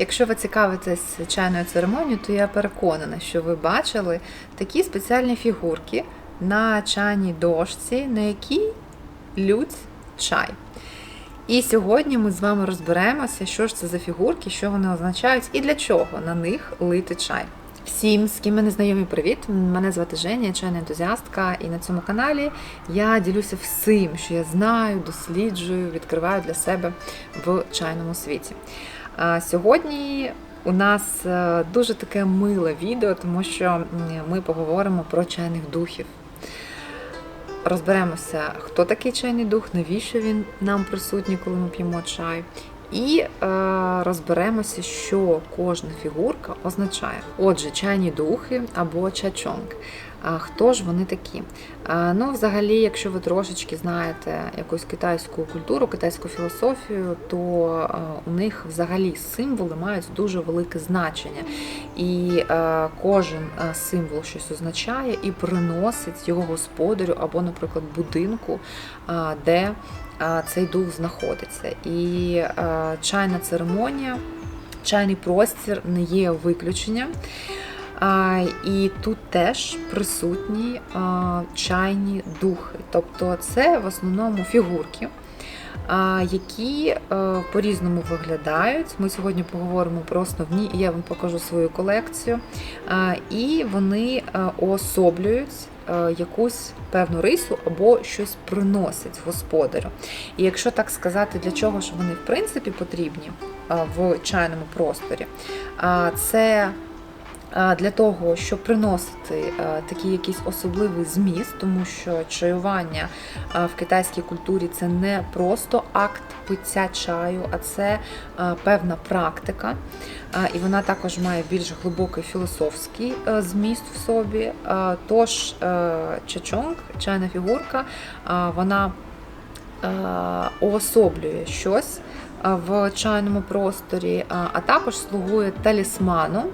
Якщо ви цікавитесь чайною церемонією, то я переконана, що ви бачили такі спеціальні фігурки на чайній дошці, на якій лють чай. І сьогодні ми з вами розберемося, що ж це за фігурки, що вони означають і для чого на них лити чай. Всім, з ким мене знайомі, привіт! Мене звати Женя, я чайна ентузіастка, і на цьому каналі я ділюся всім, що я знаю, досліджую, відкриваю для себе в чайному світі. Сьогодні у нас е, дуже таке миле відео, тому що ми поговоримо про чайних духів. Розберемося, хто такий чайний дух, навіщо він нам присутній, коли ми п'ємо чай. І е, розберемося, що кожна фігурка означає. Отже, чайні духи або чачонг. А хто ж вони такі? Ну, взагалі, якщо ви трошечки знаєте якусь китайську культуру, китайську філософію, то е, у них взагалі символи мають дуже велике значення. І е, кожен е, символ щось означає і приносить його господарю або, наприклад, будинку, де цей дух знаходиться. І е, чайна церемонія, чайний простір не є виключенням. І тут теж присутні чайні духи. Тобто це в основному фігурки, які по-різному виглядають. Ми сьогодні поговоримо про основні, і я вам покажу свою колекцію. І вони а, уособлюють а, якусь певну рису або щось приносять господарю. І якщо так сказати, для чого ж вони в принципі потрібні а, в чайному просторі, це для того, щоб приносити такий якийсь особливий зміст, тому що чаювання в китайській культурі це не просто акт пиття чаю, а це певна практика. І вона також має більш глибокий філософський зміст в собі. Тож чачонг, чайна фігурка, вона уособлює щось. В чайному просторі, а також слугує талісманом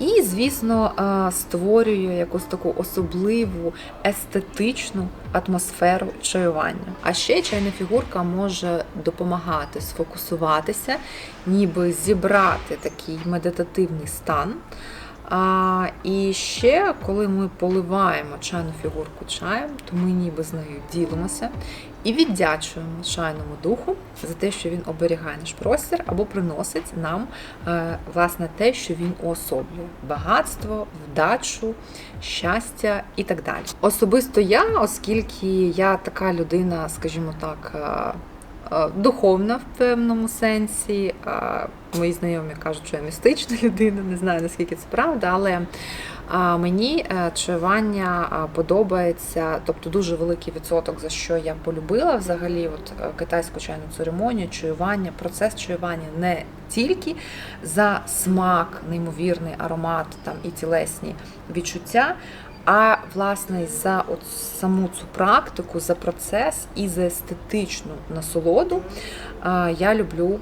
і, звісно, створює якусь таку особливу естетичну атмосферу чаювання. А ще чайна фігурка може допомагати сфокусуватися, ніби зібрати такий медитативний стан. А, І ще, коли ми поливаємо чайну фігурку чаєм, то ми ніби з нею ділимося і віддячуємо чайному духу за те, що він оберігає наш простір або приносить нам е, власне те, що він уособлює: багатство, вдачу, щастя і так далі. Особисто я, оскільки я така людина, скажімо так. Е, е, духовна в певному сенсі. Мої знайомі кажуть, що я містична людина, не знаю наскільки це правда, але Мені е, чаювання подобається, тобто дуже великий відсоток, за що я полюбила взагалі от е, китайську чайну церемонію, чаювання, процес чаювання не тільки за смак, неймовірний аромат там і тілесні відчуття. А власне за от саму цю практику, за процес і за естетичну насолоду я люблю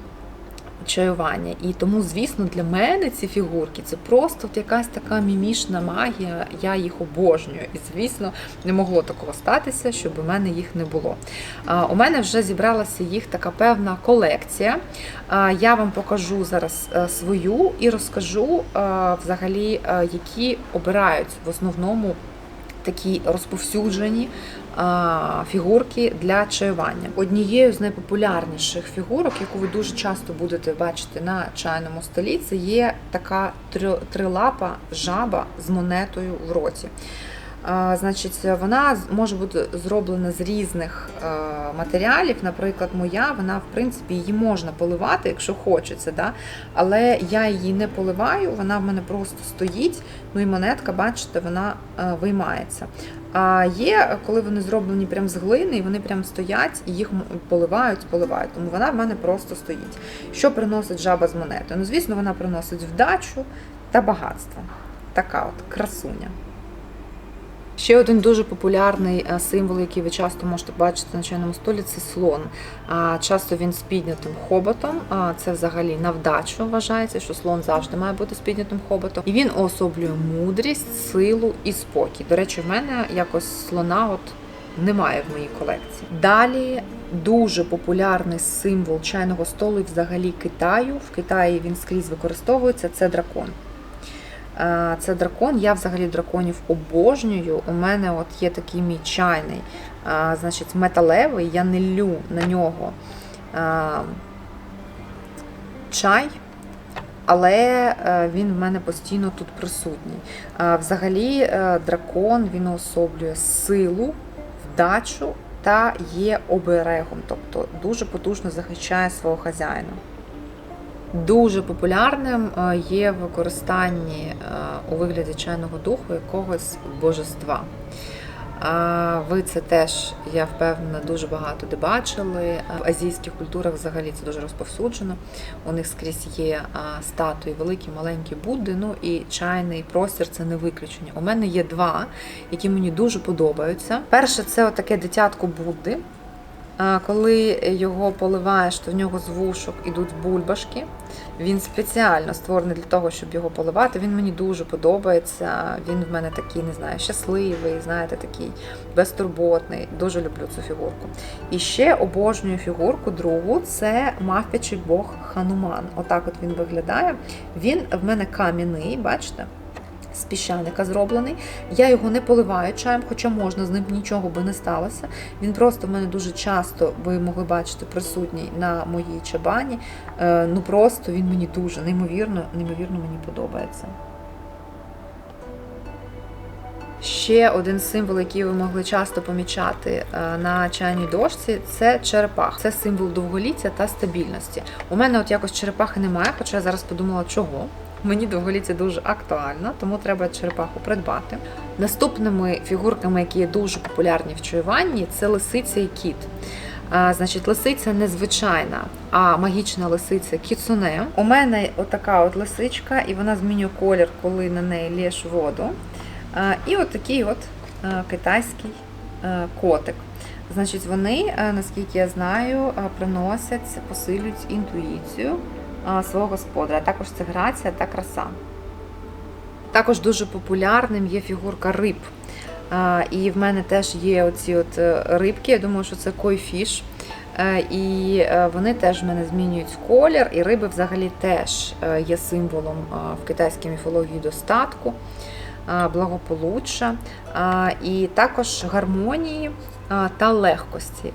чаювання. І тому, звісно, для мене ці фігурки це просто якась така мімішна магія, я їх обожнюю. І, звісно, не могло такого статися, щоб у мене їх не було. У мене вже зібралася їх така певна колекція. Я вам покажу зараз е, свою і розкажу взагалі, е, які обирають в основному такі розповсюджені фігурки для чаювання. Однією з найпопулярніших фігурок, яку ви дуже часто будете бачити на чайному столі, це є така трилапа жаба з монетою в роті. Значить, вона може бути зроблена з різних е, матеріалів. Наприклад, моя, вона, в принципі, її можна поливати, якщо хочеться. Да? Але я її не поливаю, вона в мене просто стоїть. Ну і монетка, бачите, вона е, виймається. А є, коли вони зроблені прям з глини, і вони прям стоять і їх поливають, поливають. Тому вона в мене просто стоїть. Що приносить жаба з монетою? Ну, звісно, вона приносить вдачу та багатство. Така от красуня. Ще один дуже популярний е, символ, який ви часто можете бачити на чайному столі, це слон. Часто він з піднятим хоботом. Це взагалі на вдачу вважається, що слон завжди має бути з піднятим хоботом. І він уособлює мудрість, силу і спокій. До речі, в мене якось слона от немає в моїй колекції. Далі дуже популярний символ чайного столу і взагалі Китаю. В Китаї він скрізь використовується. Це дракон. Е, Це дракон. Я взагалі драконів обожнюю. У мене от є такий мій чайний, е, значить, металевий. Я не лю на нього е, чай. Але він в мене постійно тут присутній. Взагалі, дракон він уособлює силу, вдачу та є оберегом, тобто дуже потужно захищає свого хазяїна. Дуже популярним е, є використанні е, у вигляді чайного духу якогось божества. А Ви це теж, я впевнена, дуже багато де бачили. В азійських культурах взагалі це дуже розповсюджено. У них скрізь є статуї, великі, маленькі Будди, ну і чайний простір це не виключення. У мене є два, які мені дуже подобаються. Перше, це отаке дитятко Будди. Коли його поливаєш, то в нього з вушок ідуть бульбашки. Він спеціально створений для того, щоб його поливати. Він мені дуже подобається. Він в мене такий, не знаю, щасливий, знаєте, такий безтурботний. Дуже люблю цю фігурку. І ще обожнюю фігурку другу це мавпячий бог Хануман. Отак от він виглядає. Він в мене кам'яний, бачите? З піщаника зроблений. Я його не поливаю чаєм, хоча можна, з ним нічого би не сталося. Він просто в мене дуже часто, ви могли бачити, присутній на моїй чабані. Е, Ну просто він мені дуже неймовірно, неймовірно мені подобається. Ще один символ, який ви могли часто помічати е, на чайній дошці, це черепах. Це символ довголіття та стабільності. У мене от якось черепахи немає, хоча я зараз подумала, чого. Мені довголіття дуже актуально, тому треба черепаху придбати. Наступними фігурками, які є дуже популярні в чаюванні, це лисиця і кіт. А, Значить, лисиця не звичайна, а магічна лисиця кіцуне. У мене отака от лисичка, і вона змінює колір, коли на неї лєш воду. А, І от такий от китайський котик. Значить, вони, наскільки я знаю, приносять, посилюють інтуїцію свого господаря. Також це грація та краса. Також дуже популярним є фігурка риб. І в мене теж є оці от е, рибки. Я думаю, що це койфіш. Е, І е, вони теж в мене змінюють колір, і риби взагалі теж е, є символом е, в китайській міфології достатку, е, благополуччя, е, і також гармонії е, та легкості.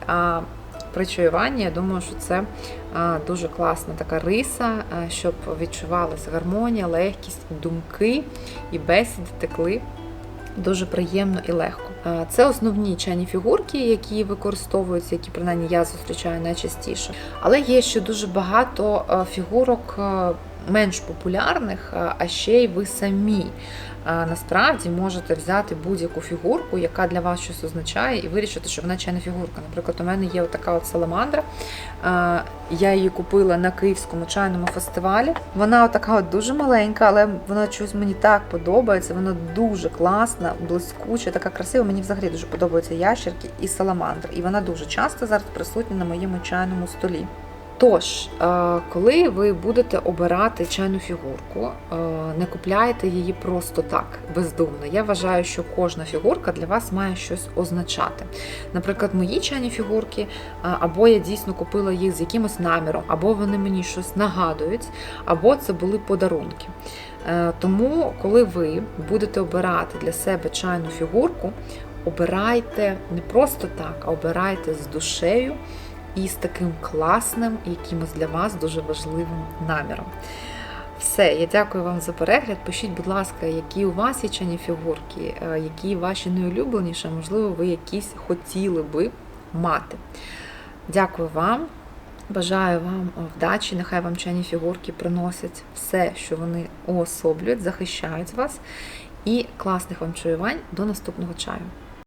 А при я думаю, що це дуже класна така риса, щоб відчувалася гармонія, легкість, думки і бесіди текли дуже приємно і легко. Це основні чайні фігурки, які використовуються, які принаймні я зустрічаю найчастіше. Але є ще дуже багато фігурок менш популярних, е, а ще й ви самі. е, Насправді можете взяти будь-яку фігурку, яка для вас щось означає, і вирішити, що вона чайна фігурка. Наприклад, у мене є така от саламандра. Е, Я її купила на Київському чайному фестивалі. Вона така от дуже маленька, але вона чогось мені так подобається. Вона дуже класна, блискуча, така красива. Мені взагалі дуже подобаються ящерки і саламандри. І вона дуже часто зараз присутня на моєму чайному столі. Тож, е, коли ви будете обирати чайну фігурку, е, не купляйте її просто так, бездумно. Я вважаю, що кожна фігурка для вас має щось означати. Наприклад, мої чайні фігурки, е, або я дійсно купила їх з якимось наміром, або вони мені щось нагадують, або це були подарунки. Тому, коли ви будете обирати для себе чайну фігурку, обирайте не просто так, а обирайте з душею і з таким класним, і якимось для вас дуже важливим наміром. Все, я дякую вам за перегляд. Пишіть, будь ласка, які у вас є чайні фігурки, е, які ваші найулюбленіші, можливо, ви якісь хотіли би мати. Дякую вам. Бажаю вам вдачі, нехай вам чайні фігурки приносять все, що вони уособлюють, захищають вас. І класних вам чаювань до наступного чаю.